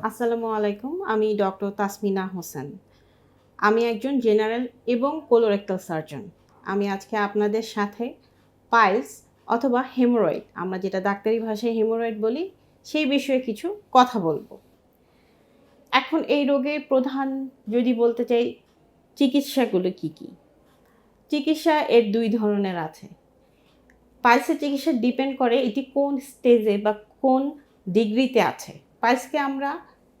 আসসালামু আলাইকুম, আমি ডক্টর তাসমিনা হোসেন। আমি একজন জেনারেল এবং কোলোরেক্টাল সার্জন আমি আজকে আপনাদের সাথে পাইলস অথবা হেমোরয়েড, আমরা যেটা ডাক্তারি ভাষায় হেমোরয়েড বলি, সেই বিষয়ে কিছু কথা বলব। এখন এই রোগের প্রধান, যদি বলতে চাই, চিকিৎসাগুলো কি কি? চিকিৎসা এর দুই ধরনের আছে। পাইলসের চিকিৎসা ডিপেন্ড করে এটি কোন স্টেজে বা কোন ডিগ্রিতে আছে। পাইলসকে আমরা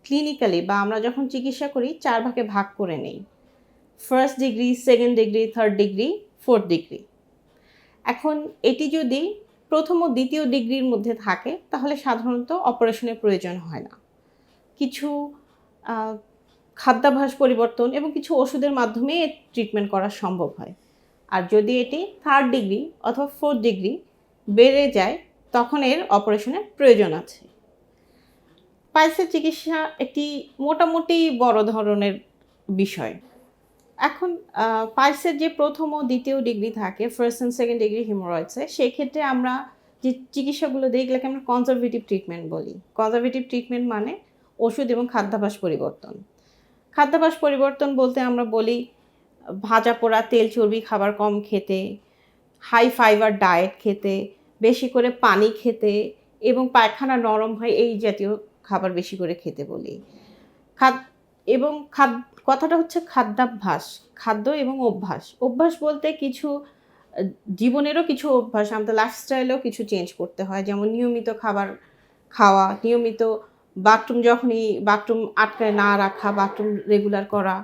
ক্লিনিক্যালি বা আমরা যখন চিকিৎসা করি, চার ভাগে ভাগ করে নেই। First degree second degree third degree fourth degree এখন এটি যদি প্রথম ও দ্বিতীয় ডিগ্রির মধ্যে থাকে, তাহলে সাধারণত অপারেশনের প্রয়োজন হয় না। কিছু খাদ্যাভ্যাস পরিবর্তন এবং কিছু ওষুধের মাধ্যমে ট্রিটমেন্ট করা সম্ভব হয়। আর যদি এটি থার্ড ডিগ্রি অথবা ফোর্থ ডিগ্রি বেড়ে যায়, তখন এর অপারেশনের প্রয়োজন আছে। পাইলসের চিকিৎসা একটি মোটামুটি বড় ধরনের বিষয়। এখন পাইলসের যে প্রথম ও দ্বিতীয় ডিগ্রি থাকে ফার্স্ট অ্যান্ড সেকেন্ড ডিগ্রি হিমোরয়েডসে সেক্ষেত্রে আমরা যে চিকিৎসাগুলো দিই এগুলোকে আমরা কনজারভেটিভ ট্রিটমেন্ট বলি। কনজারভেটিভ ট্রিটমেন্ট মানে ওষুধ এবং খাদ্যাভ্যাস পরিবর্তন। খাদ্যাভ্যাস পরিবর্তন বলতে আমরা বলি, ভাজা পোড়া, তেল চর্বি, খাবার কম খেতে হাই ফাইবার ডায়েট খেতে, বেশি করে পানি খেতে এবং পায়খানা নরম হয় এই জাতীয় খাবার বেশি করে খেতে বলি। খাদ, এবং খাদ, কথাটা হচ্ছে খাদ্যাভ্যাস, খাদ্য এবং অভ্যাস। অভ্যাস বলতে কিছু, জীবনেরও কিছু অভ্যাস, আমাদের লাইফস্টাইলেও কিছু চেঞ্জ করতে হয়। যেমন নিয়মিত খাবার খাওয়া, নিয়মিত বাথরুম যখনই বাথরুম আটকায় না রাখা বাথরুম রেগুলার করা,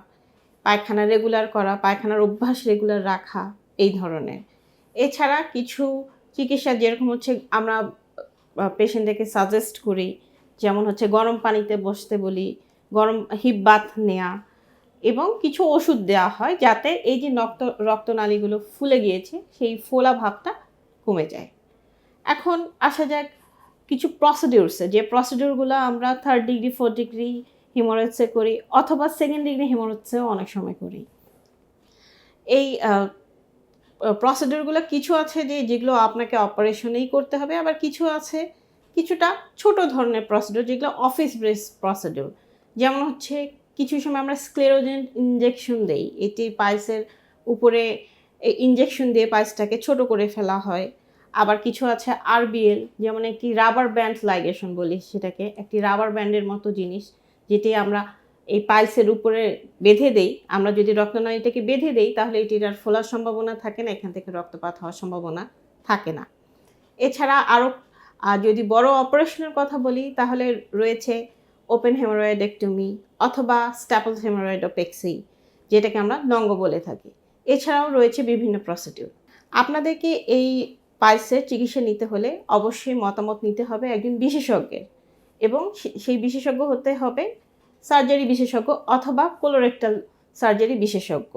পায়খানা রেগুলার করা, পায়খানার অভ্যাস রেগুলার রাখা, এই ধরনের। এছাড়া কিছু চিকিৎসা যেরকম হচ্ছে আমরা পেশেন্টদেরকে সাজেস্ট করি যেমন হচ্ছে গরম পানিতে বসতে বলি, গরম হিপ বাথ নেওয়া এবং কিছু ওষুধ দেওয়া হয় যাতে এই যে রক্ত রক্তনালীগুলো ফুলে গিয়েছে, সেই ফোলা ভাবটা কমে যায়। এখন আসা যাক কিছু প্রসিডিউরসে যে প্রসিডিউরগুলো আমরা থার্ড ডিগ্রি ফোর্থ ডিগ্রি হিমোরয়েডসে করি অথবা সেকেন্ড ডিগ্রি হিমোরয়েডসেও অনেক সময় করি। এই প্রসিডিউরগুলো কিছু আছে যে, যেগুলো আপনাকে অপারেশনেই করতে হবে, আবার কিছু আছে কিছুটা ছোট ধরনের প্রসিডিউর যেগুলো অফিস বেস প্রসিডিউর যেমন হচ্ছে কিছু সময় আমরা স্ক্লেরোজেন ইঞ্জেকশন দেই। এটি পাইলসের উপরে ইঞ্জেকশন দিয়ে পাইলসটাকে ছোট করে ফেলা হয়। আবার কিছু আছে আরবিএল যেমন একটি রাবার ব্যান্ড লাইগেশন বলি, সেটাকে একটি রাবার ব্যান্ডের মতো জিনিস, যেটি আমরা এই পাইলসের উপরে বেঁধে দেই। আমরা যদি রক্তনালীটাকে বেঁধে দেই, তাহলে এটির আর ফোলার সম্ভাবনা থাকে না, এখান থেকে রক্তপাত হওয়ার সম্ভাবনা থাকে না। এছাড়া আরও আর যদি বড় অপারেশনের কথা বলি, তাহলে রয়েছে ওপেন হেমোরয়েডেক্টমি অথবা স্ট্যাপল হেমোরয়েডোপেক্সি যেটাকে আমরা লঙ্গ বলে থাকি। এছাড়াও রয়েছে বিভিন্ন প্রসিডিউর। আপনাদেরকে এই পাইলসের চিকিৎসা নিতে হলে অবশ্যই মতামত নিতে হবে একজন বিশেষজ্ঞের এবং সেই বিশেষজ্ঞ হতে হবে সার্জারি বিশেষজ্ঞ অথবা কোলোরেক্টাল সার্জারি বিশেষজ্ঞ।